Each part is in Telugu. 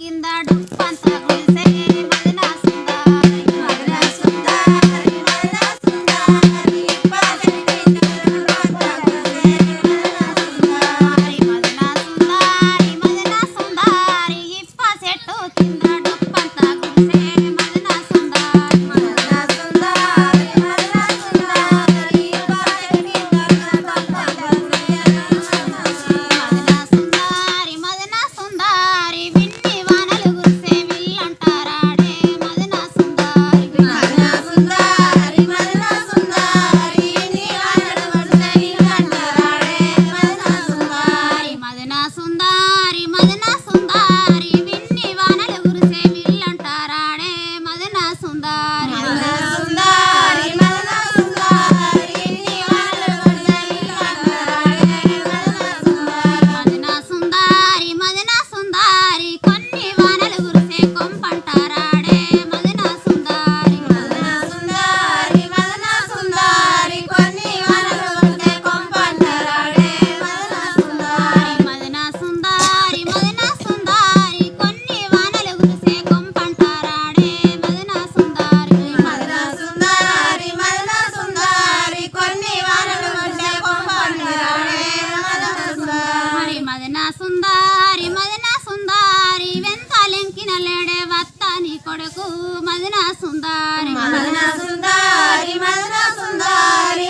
కింద డుప్ అంత మనకు మదినా సుందారి మదన సుందారి మదన సుందారి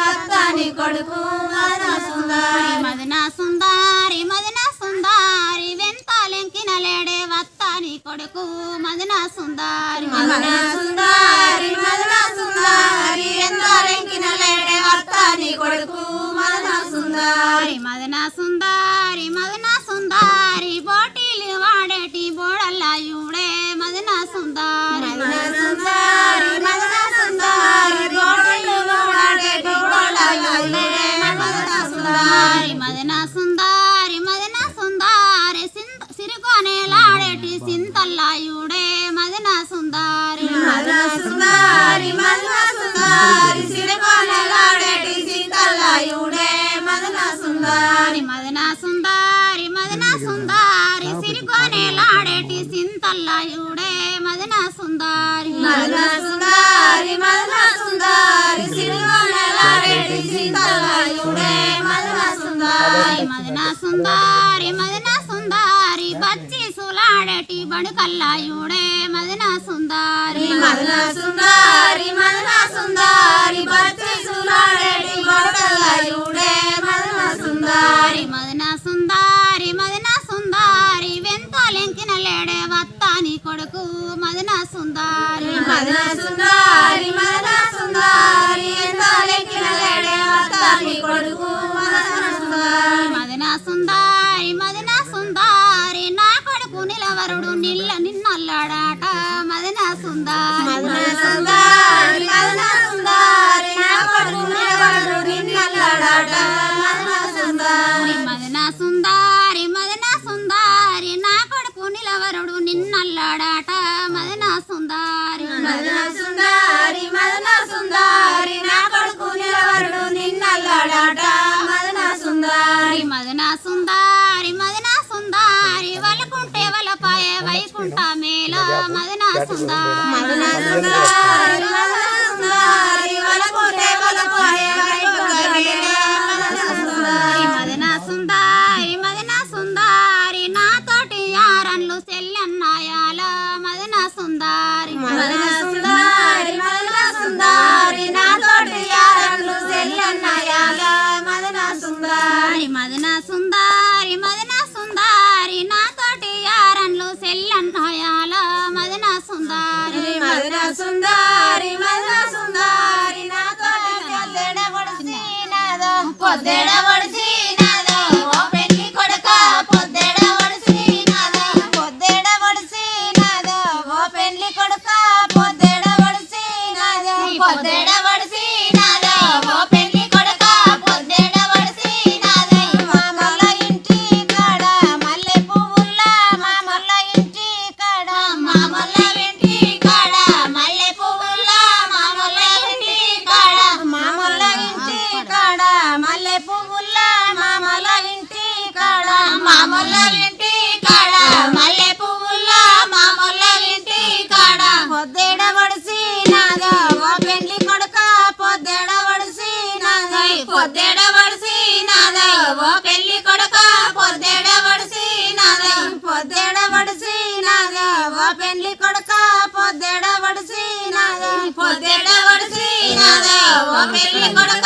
వస్తాని కొడుకు మదినా సుందారి. మదినా సుందారి మదినా సుందారి వెంతాలెంకిన లేడే వస్తాని కొడుకు మదినా సుందారి. మదినా సుందారి మదన సుందారి ఎంతాలెంకిన లేడే వస్తాని కొడుకు మదినా సుందారి. మదినా సుందారి Madana Sundari, Madana చూడే మదన సుందారి. మదన సుందారి మదన సుందారి సిరిగొనలారెడ్డి సీతగా చూడే మదన సుందారి. మదన సుందారి మదన సుందారి బచ్చి సులాడటి బడుకల్లా చూడే మదన సుందారి. మదన సుందారి మదన సుందారి బచ్చి సులాడటి బడుకల్లా చూడే మదన సుందారి. రాణి కొడుకు మదన సుందారి. మదన సుందారి మదన సుందారి ఎంత లెక్కిన మదన సుందారి మదన సుందారి నా కొడుకు నిలవరుడు నిన్నల్లాడాట. మదన సుందారి మదన వలకుంటే వలపాయే వైకుంఠ మేళ. ఎల్లన్నయాల మదన సుందారి మదన సుందారి మదన సుందారి నా తోట పొద్దెడ పొడిసి పొద్దెడవడిసి నాదై ఓ పెళ్ళి కొడక పొద్దెడవడిసి నాదై పొద్దెడవడిసి నాదై ఓ పెళ్ళి కొడక పొద్దెడవడిసి నాదై పొద్దెడవడిసి నాదై ఓ పెళ్ళి కొడక.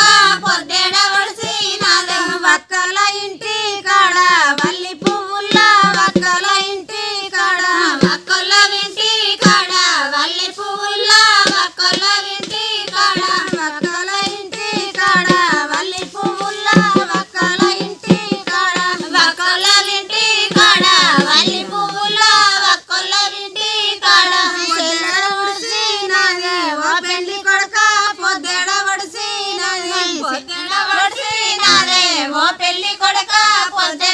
Aguante